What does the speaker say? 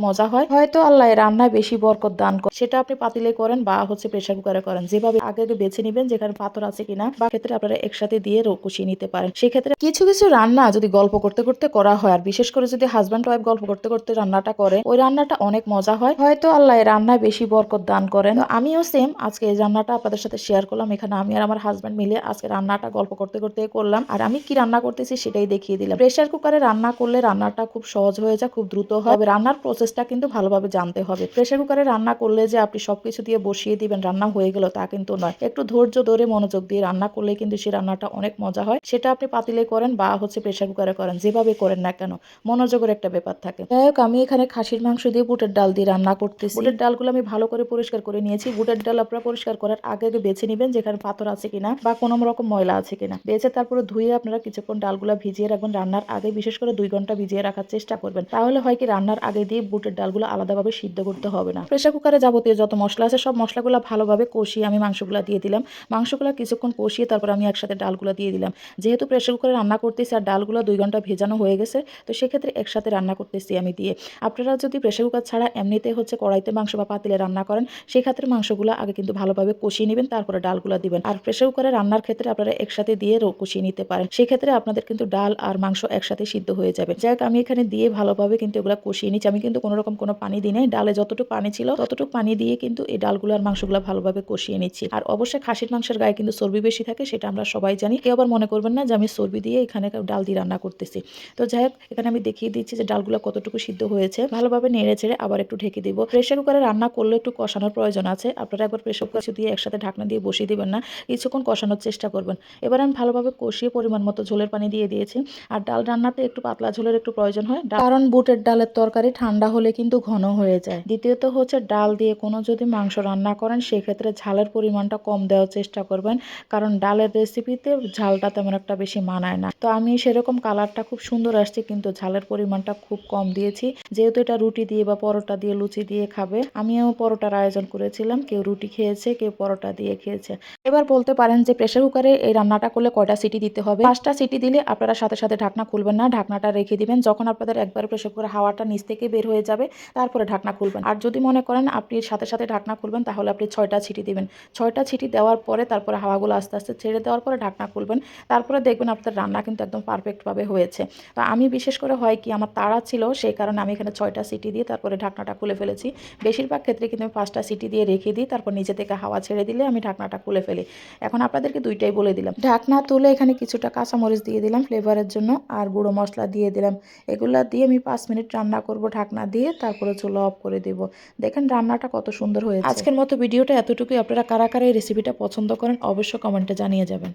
মজা হয়। হয়তো আল্লাহ রান্নায় বেশি বরকত দান করে। সেটা আপনি পাতিলে করেন বা হচ্ছে প্রেশার কুকারে করেন। যেভাবে আগে আগে বেছে নেবেন যেখানে পাথর আছে কিনা বা ক্ষেত্রে আপনারা একসাথে দিয়ে কষিয়ে নিতে পারেন। সেক্ষেত্রে কিছু কিছু রান্না যদি গল্প করতে করতে করা হয় আর বিশেষ করে যদি হাজব্যান্ড ওয়াইফ গল্প করতে করতে রান্নাটা করে, ওই রান্নাটা অনেক মজা হয়। হয়তো আল্লাহ রান্নায় বেশি বরকত দান করেন। আমিও সেম আজকে এই রান্নাটা আপনাদের সাথে শেয়ার করলাম। এখানে আমি আর আমার হাজব্যান্ড মিলে আজকে রান্নাটা গল্প করতে করতে করলাম। আর আমি কি রান্না করতেছি সেটাই দেখিয়ে দিলাম। প্রেশার কুকারে রান্না করলে রান্নাটা খুব সহজ হয়ে যায়, খুব দ্রুত হয়। রান্নার রান্নার প্রসেসটা কিন্তু ভালোভাবে জানতে হবে। প্রেশার কুকারে রান্না করলে যে আপনি সবকিছু দিয়ে বসিয়ে দিবেন, রান্না হয়ে গেল তা কিন্তু নয়। একটু ধৈর্য ধরে মনোযোগ দিয়ে রান্না করলে কিন্তু সেই রান্নাটা অনেক মজা হয়। সেটা আপনি পাতিলে করেন বা হচ্ছে প্রেশার কুকারে করেন, যেভাবে করেন না কেন। মনোযোগের একটা ব্যাপার থাকে। যাই হোক, আমি এখানে খাসির মাংস দিয়ে বুটের ডাল দিয়ে রান্না করতেছি। বুটের ডালগুলো আমি ভালো করে পরিষ্কার করে নিয়েছি। বুটের ডাল আপনারা পরিষ্কার করার আগে আগে বেছে নেবেন যেখানে পাথর আছে কিনা বা কোনো রকম ময়লা আছে কিনা। বেছে তারপরে ধুয়ে আপনারা কিছুক্ষণ ডালগুলো ভিজিয়ে রাখবেন। রান্নার আগে বিশেষ করে দুই ঘণ্টা ভিজিয়ে রাখার চেষ্টা করবেন। তাহলে হয় কি, রান্নার আগে দিয়ে বুটের ডালগুলো আলাদাভাবে সিদ্ধ করতে হবে না। প্রেশার কুকারে যাবতীয় যত মশলা আছে, সব মশলাগুলো ভালোভাবে কষিয়ে আমি মাংসগুলো দিয়ে দিলাম। মাংসগুলো কিছুক্ষণ কষিয়ে তারপর আমি একসাথে ডালগুলো দিয়ে দিলাম। যেহেতু প্রেশার কুকারে রান্না করতেছি আর ডালগুলো দুই ঘণ্টা ভেজানো হয়ে গেছে, তো সেক্ষেত্রে একসাথে রান্না করতেছি আমি দিয়ে। আপনারা যদি প্রেশার কুকার ছাড়া এমনিতে হচ্ছে কড়াইতে মাংস বা পাতিলে রান্না করেন, সেক্ষেত্রে মাংসগুলো আগে কিন্তু ভালোভাবে কষিয়ে নেবেন, তারপরে ডালগুলো দিবেন। আর প্রেশার কুকারে রান্নার ক্ষেত্রে আপনারা একসাথে দিয়ে কষিয়ে নিতে পারেন। সেক্ষেত্রে আপনাদের কিন্তু ডাল আর মাংস একসাথে সিদ্ধ হয়ে যাবে। যাই আমি এখানে দিয়ে ভালোভাবে কিন্তু এগুলো কষিয়ে নিচ্ছি। আমি কিন্তু কোনো রকম কোনো পানি দিই ডালে যতটুকু পানি ছিল ততটুকু পানি দিয়ে কিন্তু এই ডালগুলো আর মাংসগুলো ভালোভাবে কষিয়ে নিচ্ছি। আর অবশ্যই খাসির মাংসের গায়ে কিন্তু চর্বি বেশি থাকে, সেটা আমরা সবাই জানি। কেউ আবার মনে করবেন না যে আমি চর্বি দিয়ে এখানে ডাল দিয়ে রান্না করতেছি। তো যাই হোক, এখানে আমি দেখিয়ে দিচ্ছি যে ডালগুলো কতটুকু সিদ্ধ হয়েছে। ভালোভাবে নেড়ে ছেড়ে আবার একটু ঢেকে দিব। প্রেশার কুকারে রান্না করলে একটু কষানোর প্রয়োজন আছে। আপনারা একবার প্রেশার কুকার দিয়ে একসাথে ঢাকনা দিয়ে বসিয়ে দিবেন না। কিছুক্ষণ কষানোর চেষ্টা করবেন। এবার আমি ভালোভাবে কষিয়ে পরিমাণ মতো ঝোলের পানি দিয়ে দিয়েছি। আর ডাল রান্নাতে একটু পাতলা ঝোলের একটু প্রয়োজন হয়। কারণ বুটের ডালের তরকারি ঠান্ডা হলে কিন্তু ঘন হয়ে যায়। দ্বিতীয়ত হচ্ছে ডাল দিয়ে কোনো যদি মাংস রান্না করেন, সেক্ষেত্রে ঝালের পরিমাণটা কম দেওয়ার চেষ্টা করবেন। কারণ ডালের রেসিপিতে ঝালটা তেমন একটা বেশি মানায় না। তো আমি সেরকম কালারটা খুব সুন্দর আসছে, কিন্তু ঝালের পরিমাণটা খুব কম দিয়েছি। যেহেতু এটা রুটি দিয়ে বা পরোটা দিয়ে, লুচি দিয়ে খাবে, আমিও পরোটার আয়োজন করেছিলাম। কেউ রুটি খেয়েছে, কেউ পরোটা দিয়ে খেয়েছে। এবার বলতে পারেন যে প্রেশার কুকারে এই রান্নাটা করলে কয়টা সিটি দিতে হবে? পাঁচটা সিটি দিলে আপনারা সাথে সাথে ঢাকনা খুলবেন না। ঢাকনাটা রেখে দিবেন। যখন আপনাদের একবার প্রেশার কুকারে হাওয়াটা নিচ থেকে বের হয়ে যাবে, তারপরে ঢাকনা খুলবেন। আর যদি মনে করেন আপনি সাথে সাথে ঢাকনা খুলবেন, তাহলে আপনি ছয়টা ছিটি দিবেন। ছয়টা ছিটি দেওয়ার পরে তারপরে হাওয়াগুলো আস্তে আস্তে ছেড়ে দেওয়ার পরে ঢাকনা খুলবেন। তারপরে দেখবেন আপনার রান্না কিন্তু একদম পারফেক্টভাবে হয়েছে। তো আমি বিশেষ করে হয় কি, আমার তাড়া ছিল, সেই কারণে আমি এখানে ছয়টা সিটি দিয়ে তারপরে ঢাকনাটা খুলে ফেলেছি। বেশিরভাগ ক্ষেত্রে কিন্তু আমি পাঁচটা সিটি দিয়ে রেখে দিই, তারপর নিচে থেকে হাওয়া ছেড়ে দিলে আমি ঢাকনাটা খুলে ফেলি। এখন আপনাদেরকে দুইটাই বলে দিলাম। ঢাকনা তুলে এখানে কিছুটা কাঁচামরিচ দিয়ে দিলাম ফ্লেভারের জন্য, আর গুঁড়ো মশলা দিয়ে দিলাম। এগুলা দিয়ে আমি পাঁচ মিনিট রান্না করব ঢাকনা দিয়ে তারপরে চুলো অফ করে দেব। দেখেন রান্নাটা কত সুন্দর হয়েছে। আজকের মতো ভিডিওটা এতটুকুই। আপনারা কারা কারা এই রেসিপিটা পছন্দ করেন, অবশ্যই কমেন্টে জানিয়ে যাবেন।